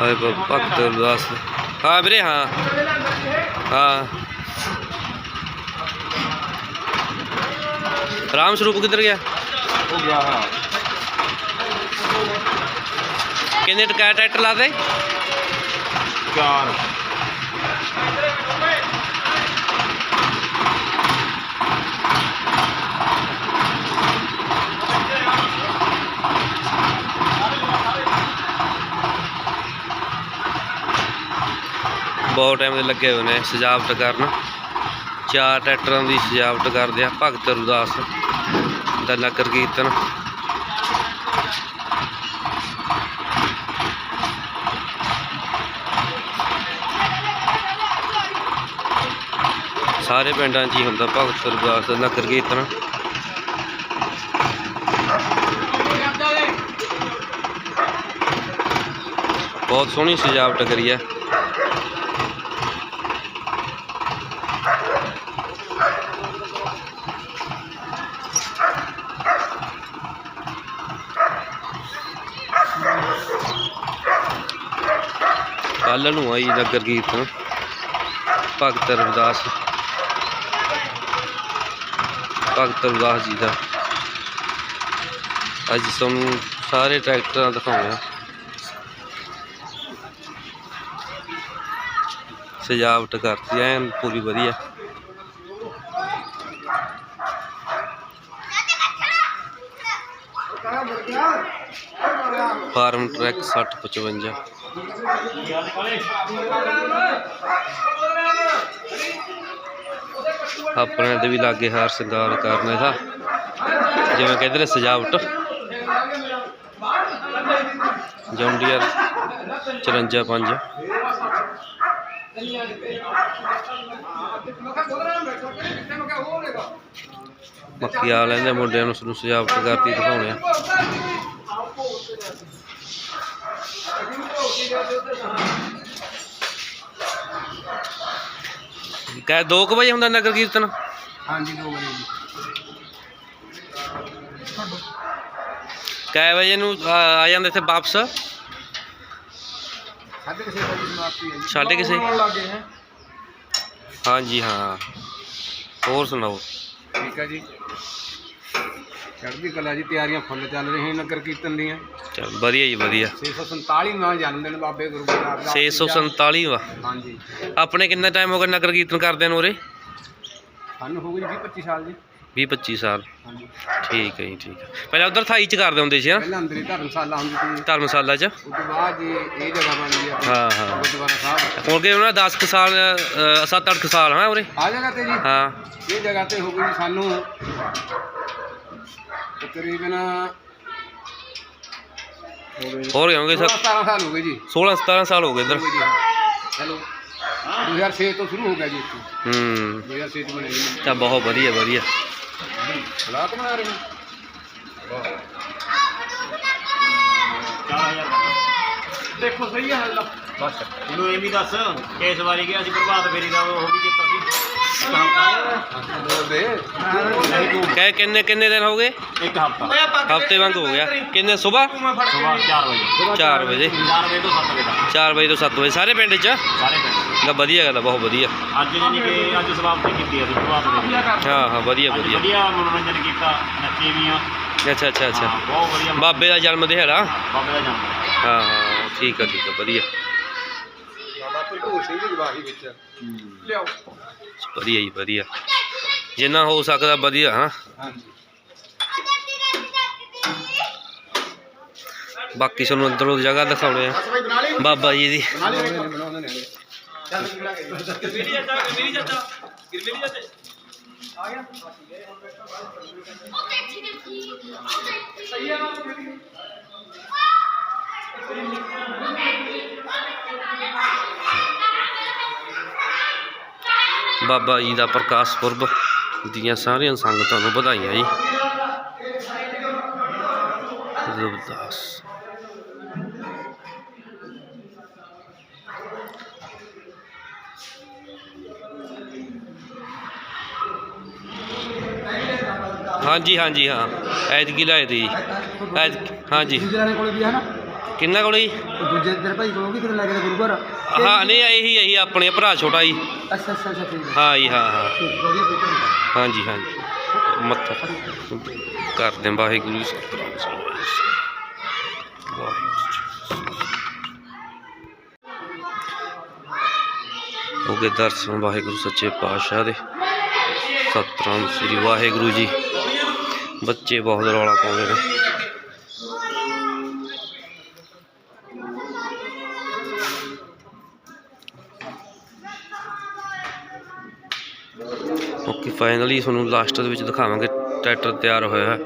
ਹਾਏ ਭਗਤ ਰਵਿਦਾਸ ਹਾਂ ਵੀਰੇ ਹਾਂ। ਹਾਂ। ਰਾਮ ਸਰੂਪ ਕਿੱਧਰ ਗਿਆ? ਹੋ ਗਿਆ ਹਾਂ। ਕਿੰਨੇ ਟਕਾ ਟਰੈਕਟਰ ਲਾ ਦੇ ਚਾਰ। ਬਹੁਤ ਟਾਈਮ ਦੇ ਲੱਗੇ ਹੋਏ ਨੇ ਸਜਾਵਟ ਕਰਨ। ਚਾਰ ਟਰੈਕਟਰਾਂ ਦੀ ਸਜਾਵਟ ਕਰਦੇ ਆ ਭਗਤ ਰਵਿਦਾਸ ਦਾ ਨਗਰ ਕੀਰਤਨ। ਸਾਰੇ ਪਿੰਡਾਂ 'ਚ ਹੀ ਹੁੰਦਾ ਭਗਤ ਰੁਦਾਸ ਦਾ ਨਗਰ ਕੀਰਤਨ। ਬਹੁਤ ਸੋਹਣੀ ਸਜਾਵਟ ਕਰੀ ਹੈ ਕੱਲ ਨੂੰ ਆਈ ਨਗਰ ਕੀਰਤਨ ਭਗਤ ਰਵਿਦਾਸ। ਭਗਤ ਰਵਿਦਾਸ ਜੀ ਦਾ। ਅੱਜ ਤੁਹਾਨੂੰ ਸਾਰੇ ਟਰੈਕਟਰਾਂ ਦਿਖਾਉਂਦੇ ਸਜਾਵਟ ਕਰਤੀ, ਐਨ ਪੂਰੀ ਵਧੀਆ। ਫਾਰਮ ਟਰੈਕ 6055 ਆਪਣੇ ਦੇ ਵੀ ਲਾਗੇ ਹਾਰ ਸ਼ਿੰਗਾਰ ਕਰਨਾ ਦਾ ਜਿਵੇਂ ਕਹਿੰਦੇ ਨੇ ਸਜਾਵਟ। ਜੌਂਡੀਅਰ 54 ਮੱਕੀ ਆ ਲੈਂਦੇ ਮੁੰਡਿਆਂ ਨੂੰ ਸਾਨੂੰ ਸਜਾਵਟ ਕਰਤੀ ਦਿਖਾਉਣੇ ਆ। ਕਹ 2 ਵਜੇ ਹੁੰਦਾ ਨਗਰ ਕੀਰਤਨ? ਹਾਂਜੀ ਦੋ ਵਜੇ ਜੀ। ਕੈ ਵਜੇ ਨੂੰ ਆ ਜਾਂਦੇ ਇੱਥੇ ਵਾਪਸ? ਸਾਢੇ ਕਿਸੇ ਵਜੇ ਸਮਾਪਤੀ ਹੈ। ਹਾਂਜੀ ਹਾਂ। ਹੋਰ ਸੁਣਾਓ? ਠੀਕ ਹੈ ਜੀ। ਚੜ੍ਹਦੀ ਕਲਾ ਜੀ ਤਿਆਰੀਆਂ ਫੁੱਲ ਚੱਲ ਰਹੀਆਂ ਨਗਰ ਕੀਰਤਨ ਦੀਆਂ। ਚਲ ਵਧੀਆ ਜੀ ਵਧੀਆ। 647ਵਾਂ ਜਨਮ ਦਿਨ ਬਾਬੇ ਗੁਰੂ ਗੋਬਿੰਦ ਸਿੰਘ 647 ਵਾ। ਹਾਂਜੀ। ਆਪਣੇ ਕਿੰਨਾ ਟਾਈਮ ਹੋ ਗਿਆ ਨਗਰ ਕੀਰਤਨ ਕਰਦੇ ਨੂੰ ਉਰੇ? ਸਾਨੂੰ ਹੋ ਗਈ ਜੀ 25 ਸਾਲ ਜੀ। 20 25 ਸਾਲ। ਹਾਂਜੀ। ਠੀਕ ਹੈ ਜੀ ਠੀਕ ਹੈ। ਪਹਿਲਾਂ ਉਧਰ ਥਾਈ ਚ ਕਰਦੇ ਹੁੰਦੇ ਸੀ ਹਾਂ? ਪਹਿਲਾਂ ਅੰਦਰ ਹੀ ਧਰਮਸ਼ਾਲਾ ਹੁੰਦੀ ਸੀ ਧਰਮਸ਼ਾਲਾ ਚ? ਉਸ ਤੋਂ ਬਾਅਦ ਜੀ ਇਹ ਜਗ੍ਹਾ ਬਣ ਗਈ ਆਪਣੀ ਹਾਂ ਹਾਂ। ਗੁਰਦੁਆਰਾ ਸਾਹਿਬ। ਹੁਣ ਕੇ ਉਹਨਾਂ 10 ਕੁ ਸਾਲ 7-8 ਕੁ ਸਾਲ ਹਾਂ ਉਰੇ? ਆ ਜਗ੍ਹਾ ਤੇ ਜੀ। ਹਾਂ। ਇਹ ਜਗ੍ਹਾ ਤੇ ਹੋ ਗਈ ਸਾਨੂੰ ਤਕਰੀਬਨ ਹੋ ਗਏ ਹੋਰ ਹੋਣਗੇ 16 17 ਸਾਲ ਹੋ ਗਏ ਜੀ। 16 17 ਸਾਲ ਹੋ ਗਏ ਇੱਧਰ। ਹੋ ਗਏ ਜੀ, ਹਾਂ। ਚਲੋ 2006 ਤੋਂ ਸ਼ੁਰੂ ਹੋ ਗਿਆ ਜੀ ਇੱਥੇ। ਹੂੰ। 2006 ਚ ਬਣੇ ਜੀ। ਤਾਂ ਬਹੁਤ ਵਧੀਆ ਵਧੀਆ। ਹਾਲਾਤ ਬਣਾ ਰਹੇ ਦੇਖੋ ਸਹੀ ਹੈ ਹੱਲ। ਬਸ। ਇਹਨੂੰ ਇਹ ਵੀ ਦੱਸ ਕਿਸ ਵਾਰੀ ਗਿਆ ਸੀ ਪ੍ਰਭਾਤ ਫੇਰੀ ਦਾ ਉਹ ਵੀ ਕੀਤਾ। ਸੀ ਇੱਕ ਹਫ਼ਤਾ ਬੋਲਦੇ ਕਹੇ ਕਿੰਨੇ ਕਿੰਨੇ ਦਿਨ ਹੋ ਗਏ ਇੱਕ ਹਫ਼ਤਾ ਹਫ਼ਤੇ ਵਾਂਗ ਹੋ ਗਿਆ ਕਿੰਨੇ ਸਵੇਰ ਸਵੇਰ 4 ਵਜੇ 4 ਵਜੇ 4 ਵਜੇ ਤੋਂ 7 ਵਜੇ ਤੱਕ 4 ਵਜੇ ਤੋਂ 7 ਵਜੇ ਸਾਰੇ ਪਿੰਡ 'ਚ ਸਾਰੇ ਪਿੰਡ ਤਾਂ ਵਧੀਆ ਗੱਲ ਆ ਬਹੁਤ ਵਧੀਆ ਅੱਜ ਜਾਨੀ ਕਿ ਅੱਜ ਸਮਾਪਤੀ ਕੀਤੀ ਅਸੀਂ ਪ੍ਰਭਾਤ ਫੇਰੀ ਦੀ। ਹਾਂ ਹਾਂ ਵਧੀਆ ਅੱਜ ਵਧੀਆ ਵਧੀਆ ਮਨੋਰੰਜਨ ਕੀਤਾ ਨੱਚੇ ਵੀ ਆ ਅੱਛਾ ਅੱਛਾ ਅੱਛਾ ਹਾਂ, ਬਹੁਤ ਵਧੀਆ ਬਾਬੇ ਦਾ ਜਨਮ ਦਿਹਾੜਾ ਬਾਬੇ ਦਾ ਜਨਮ ਹਾਂ ਹਾਂ ਠੀਕ ਆ ਠੀਕ ਆ ਵਧੀਆ ਬਾਬਾ ਭਰਪੂਰ ਸਿੰਘ ਦੀ ਜਵਾਹੀ ਵਿੱਚ। ਲਿਆਓ। ਵਧੀਆ ਜੀ ਵਧੀਆ। ਜਿੰਨਾ ਹੋ ਸਕਦਾ ਵਧੀਆ ਹਾਂ ਹਾਂਜੀ। ਬਾਕੀ ਤੁਹਾਨੂੰ ਅੰਦਰੋਂ ਜਗ੍ਹਾ ਦਿਖਾਉਣੇ ਆ। ਬਾਬਾ ਜੀ ਦੀ। ਨੇ ਬਾਬਾ ਜੀ ਦਾ ਪ੍ਰਕਾਸ਼ ਪੁਰਬ ਦੀਆਂ ਸਾਰੀਆਂ ਸੰਗਤਾਂ ਨੂੰ ਵਧਾਈਆਂ ਜੀ। ਰਵਿਦਾਸ ਹਾਂਜੀ ਹਾਂਜੀ, ਹਾਂ। ਐਤਕੀ ਲਾਏ ਦੀ ਐਤ ਹਾਂਜੀ। ਗੁਜਰਾਣੇ ਕੋਲੇ ਵੀ ਹੈ ਨਾ? ਕਿੰਨਾ ਕੋਲ ਜੀ? ਦੂਜੇ ਤੇਰੇ ਭਾਈ ਕੋਲ ਵੀ ਕਿਤੇ ਲੈ ਕੇ ਗੁਰੂ ਘਰ ਹਾਂ ਨਹੀਂ ਇਹੀ ਇਹੀ ਆਪਣੇ ਭਰਾ ਛੋਟਾ ਜੀ। ਅੱਛਾ ਅੱਛਾ ਅੱਛਾ ਠੀਕ ਹੈ ਹਾਂ ਜੀ ਹਾਂ ਹਾਂ। ਠੀਕ, ਵਧੀਆ ਬੇਟਾ ਹਾਂਜੀ ਹਾਂਜੀ। ਮੱਥਾ ਕਰਦੇ ਵਾਹਿਗੁਰੂ ਸਤਿਨਾਮ ਹੋ ਗਏ ਦਰਸ਼ਨ ਵਾਹਿਗੁਰੂ ਸੱਚੇ ਪਾਤਸ਼ਾਹ ਦੇ। ਸਤਿਨਾਮ ਸ੍ਰੀ ਵਾਹਿਗੁਰੂ ਜੀ। ਬੱਚੇ ਬਹੁਤ ਰੌਲਾ ਪਾਉਂਦੇ ਨੇ। ਫਾਈਨਲੀ ਤੁਹਾਨੂੰ ਲਾਸਟ ਦੇ ਵਿੱਚ ਦਿਖਾਵਾਂਗੇ ਟਰੈਕਟਰ ਤਿਆਰ ਹੋਇਆ ਹੈ।